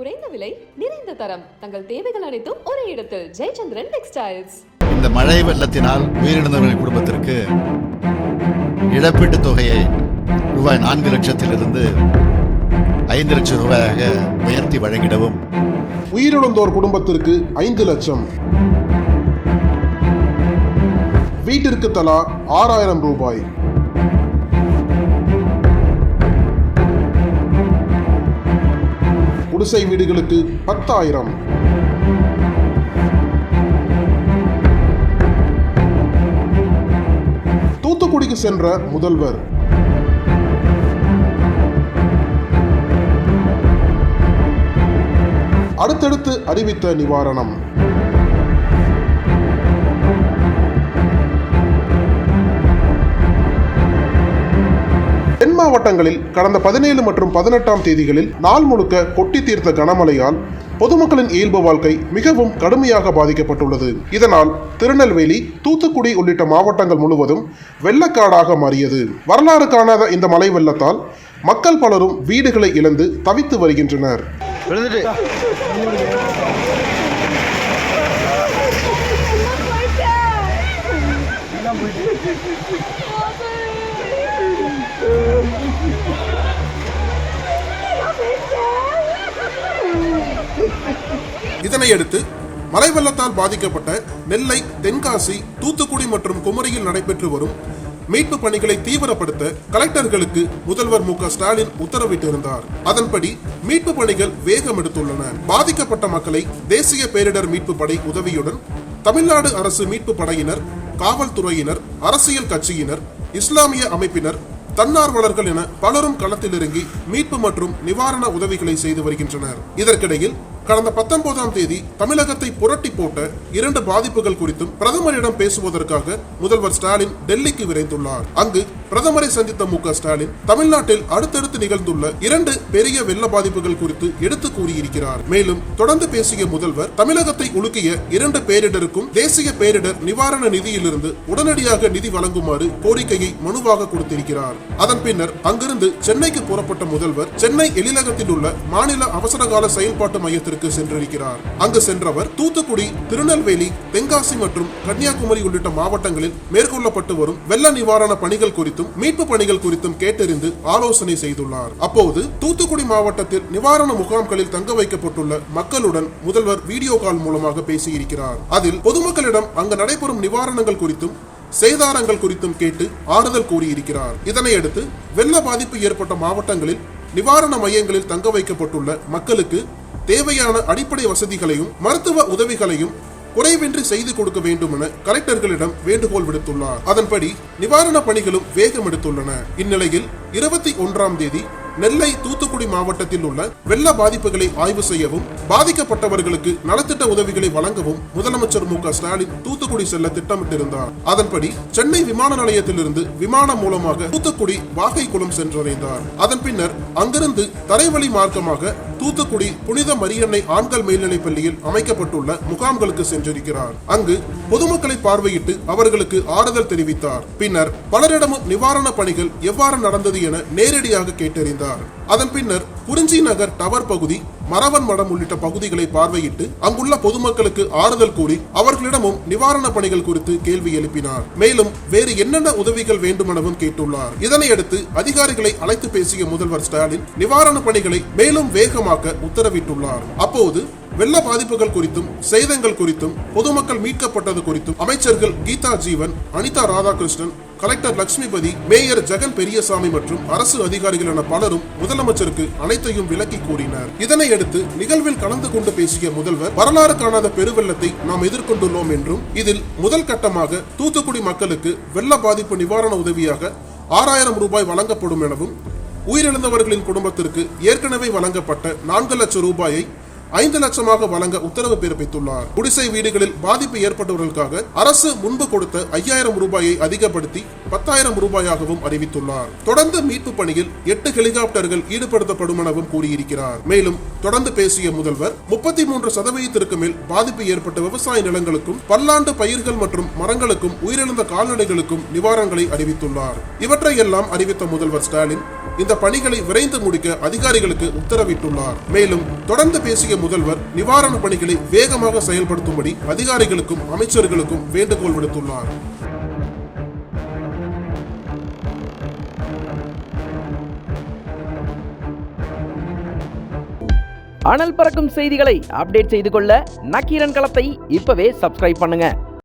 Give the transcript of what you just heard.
குறைந்த விலை நிறைந்த தரம். தங்கள் தேவைகள் அனைத்தும் ஒரே இடத்தில். ஜெயச்சந்திரன் டெக்ஸ்டைல்ஸ். இந்த மழை வெள்ளத்தினால் உயிரிழந்தவர்களின் குடும்பத்திற்கு இழப்பீட்டுத் தொகையை ரூபாய் நான்கு லட்சத்திலிருந்து ஐந்து லட்சம் ரூபாயாக உயர்த்தி வழங்கிடவும். உயிரிழந்தோர் குடும்பத்திற்கு ஐந்து லட்சம். வீட்டிற்கு தலா ஆறாயிரம் ரூபாய். குடிசை வீடுகளுக்கு பத்தாயிரம். தூத்துக்குடிக்கு சென்ற முதல்வர். அடுத்தடுத்து அறிவித்த நிவாரணம். மாவட்டங்களில் கடந்த பதினேழு மற்றும் பதினெட்டாம் தேதிகளில் நாள் முழுக்க கொட்டி தீர்த்த கனமழையால் பொதுமக்களின் இயல்பு வாழ்க்கை மிகவும் கடுமையாக பாதிக்கப்பட்டுள்ளது. இதனால் திருநெல்வேலி தூத்துக்குடி உள்ளிட்ட மாவட்டங்கள் முழுவதும் வெள்ளக்காடாக மாறியது. வரலாறு காணாத இந்த மழை வெள்ளத்தால் மக்கள் பலரும் வீடுகளை இழந்து தவித்து வருகின்றனர். இதனையடுத்து மழை வெள்ளத்தால் பாதிக்கப்பட்ட நெல்லை தென்காசி தூத்துக்குடி மற்றும் குமரியில் நடைபெற்று வரும் மீட்பு பணிகளை தீவிரப்படுத்த கலெக்டர்களுக்கு முதல்வர் மு க ஸ்டாலின் உத்தரவிட்டிருந்தார். அதன்படி மீட்பு பணிகள் வேகம் எடுத்துள்ளன. பாதிக்கப்பட்ட மக்களை தேசிய பேரிடர் மீட்பு படை உதவியுடன் தமிழ்நாடு அரசு மீட்பு படையினர் காவல்துறையினர் அரசியல் கட்சியினர் இஸ்லாமிய அமைப்பினர் தன்னார்வலர்கள் என பலரும் களத்தில் இறங்கி மீட்பு மற்றும் நிவாரண உதவிகளை செய்து வருகின்றனர். இதற்கிடையில் கடந்த பத்தொன்பதாம் தேதி தமிழகத்தை புரட்டி போட்ட இரண்டு பாதிப்புகள் குறித்தும் பிரதமரிடம் பேசுவதற்காக முதல்வர் ஸ்டாலின் டெல்லிக்கு விரைந்துள்ளார். அங்கு பிரதமரை சந்தித்த மு க ஸ்டாலின் தமிழ்நாட்டில் அடுத்தடுத்து நிகழ்ந்துள்ள இரண்டு பெரிய வெள்ள பாதிப்புகள் குறித்து எடுத்து கூறியிருக்கிறார். மேலும் தொடர்ந்து பேசிய முதல்வர் தமிழகத்தை உலுக்கிய இரண்டு பேரிடருக்கும் தேசிய பேரிடர் நிவாரண நிதியிலிருந்து உடனடியாக நிதி வழங்குமாறு கோரிக்கையை மனுவாக கொடுத்திருக்கிறார். அதன் பின்னர் அங்கிருந்து சென்னைக்கு புறப்பட்ட முதல்வர் சென்னை எழிலகத்தில் உள்ள மாநில அவசரகால செயல்பாட்டு மையத்தில் மாவட்டத்திற்கு சென்றிருக்கிறார். அங்கு சென்றவர் தூத்துக்குடி திருநெல்வேலி தென்காசி மற்றும் கன்னியாகுமரி உள்ளிட்ட மாவட்டங்களில் மேற்கொள்ளப்பட்டு வரும் வெள்ள நிவாரண பணிகள் குறித்தும் மீட்பு பணிகள் குறித்தும் கேட்டறிந்து ஆலோசனை செய்துள்ளார். அப்போது தூத்துக்குடி மாவட்டத்தில் நிவாரண முகாம்களில் தங்க வைக்கப்பட்டுள்ள மக்களுடன் முதல்வர் வீடியோ கால் மூலமாக பேசியிருக்கிறார். அதில் பொதுமக்களிடம் அங்கு நடைபெறும் நிவாரணங்கள் குறித்தும் சேதாரங்கள் குறித்தும் கேட்டு ஆறுதல் கூறியிருக்கிறார். இதனையடுத்து வெள்ள பாதிப்பு ஏற்பட்ட மாவட்டங்களில் நிவாரண மையங்களில் தங்க வைக்கப்பட்டுள்ள மக்களுக்கு தேவையான அடிப்படை வசதிகளையும் மருத்துவ உதவிகளையும் குறைவின்றி செய்து கொடுக்க வேண்டும் என கலெக்டர்களிடம் வேண்டுகோள் விடுத்துள்ளார். அதன்படி நிவாரண பணிகளும் வேகம் எடுத்துள்ளன. இந்நிலையில் இருபத்தி ஒன்றாம் தேதி நெல்லை தூத்துக்குடி மாவட்டத்தில் உள்ள வெள்ள பாதிப்புகளை ஆய்வு செய்யவும் பாதிக்கப்பட்டவர்களுக்கு நலத்திட்ட உதவிகளை வழங்கவும் முதலமைச்சர் மு க ஸ்டாலின் தூத்துக்குடி செல்ல திட்டமிட்டிருந்தார். அதன்படி சென்னை விமான நிலையத்திலிருந்து விமானம் மூலமாக தூத்துக்குடி வாகைக்குளம் சென்றடைந்தார். அதன் பின்னர் அங்கிருந்து தரைவழி மார்க்கமாக தூத்துக்குடி புனித மரியன்னை ஆண்கள் மேல்நிலைப் பள்ளியில் அமைக்கப்பட்டுள்ள முகாம்களுக்கு சென்றிருக்கிறார். அங்கு பொதுமக்களை பார்வையிட்டு அவர்களுக்கு ஆறுதல் தெரிவித்தார். பின்னர் பலரிடமும் நிவாரண பணிகள் எவ்வாறு நடந்தது என நேரடியாக கேட்டறிந்தார். அதன் பின்னர் குறிஞ்சி நகர் டவர் பகுதி மரவன் மடம் உள்ளிட்ட பகுதிகளை பார்வையிட்டு அங்குள்ள பொதுமக்களுக்கு ஆறுதல் கூறி அவர்களிடமும் நிவாரண பணிகள் குறித்து கேள்வி எழுப்பினார். மேலும் வேறு என்னென்ன உதவிகள் வேண்டுமெனவும் கேட்டுள்ளார். இதனையடுத்து அதிகாரிகளை அழைத்து பேசிய முதல்வர் ஸ்டாலின் நிவாரண பணிகளை மேலும் வேகமாக்க உத்தரவிட்டுள்ளார். அப்போது வெள்ள பாதிப்புகள் குறித்தும் சேதங்கள் குறித்தும் பொதுமக்கள் மீட்கப்பட்டது குறித்தும் அமைச்சர்கள் கீதா ஜீவன் அனிதா ராதாகிருஷ்ணன் கலெக்டர் லட்சுமிபதி மேயர் ஜெகன் பெரியசாமி மற்றும் அரசு அதிகாரிகள் என பலரும் முதலமைச்சருக்கு அனைத்தையும் விளக்கி கூறினர். இதனையடுத்து நிகழ்வில் கலந்து கொண்டு பேசிய முதல்வர் வரலாறு காணாத பெருவெள்ளத்தை நாம் எதிர்கொண்டுள்ளோம் என்றும் இதில் முதல் கட்டமாக தூத்துக்குடி மக்களுக்கு வெள்ள பாதிப்பு நிவாரண உதவியாக ஆறாயிரம் ரூபாய் வழங்கப்படும் எனவும் உயிரிழந்தவர்களின் குடும்பத்திற்கு ஏற்கனவே வழங்கப்பட்ட நான்கு லட்சம் ரூபாயை ஐந்து லட்சமாக வழங்க உத்தரவு பிறப்பித்துள்ளார். குடிசை வீடுகளில் பாதிப்பு ஏற்பட்டவர்களுக்காக அரசு முன்பு கொடுத்த ஐயாயிரம் ரூபாயை அதிகப்படுத்தி பத்தாயிரம் ரூபாயாகவும் அறிவித்துள்ளார். தொடர்ந்து மீட்பு பணியில் எட்டு ஹெலிகாப்டர்கள் ஈடுபடுத்தப்படும் எனவும் கூறியிருக்கிறார். மேலும் தொடர்ந்து பேசிய முதல்வர் முப்பத்தி மூன்று சதவீதத்திற்கு மேல் பாதிப்பு ஏற்பட்ட விவசாய நிலங்களுக்கும் பல்லாண்டு பயிர்கள் மற்றும் மரங்களுக்கும் உயிரிழந்த கால்நடைகளுக்கும் நிவாரணங்களை அறிவித்துள்ளார். இவற்றை எல்லாம் அறிவித்த முதல்வர் ஸ்டாலின் இந்த பணிகளை விரைந்து முடிக்க அதிகாரிகளுக்கு உத்தரவிட்டுள்ளார். மேலும் தொடர்ந்து பேசிய முதல்வர் நிவாரண பணிகளை வேகமாக செயல்படுத்தும்படி அதிகாரிகளுக்கும் அமைச்சர்களுக்கும் வேண்டுகோள் விடுத்துள்ளார். அனல் பறக்கும் செய்திகளை அப்டேட் செய்து கொள்ள நக்கீரன் களத்தை இப்பவே சப்ஸ்கிரைப் பண்ணுங்க.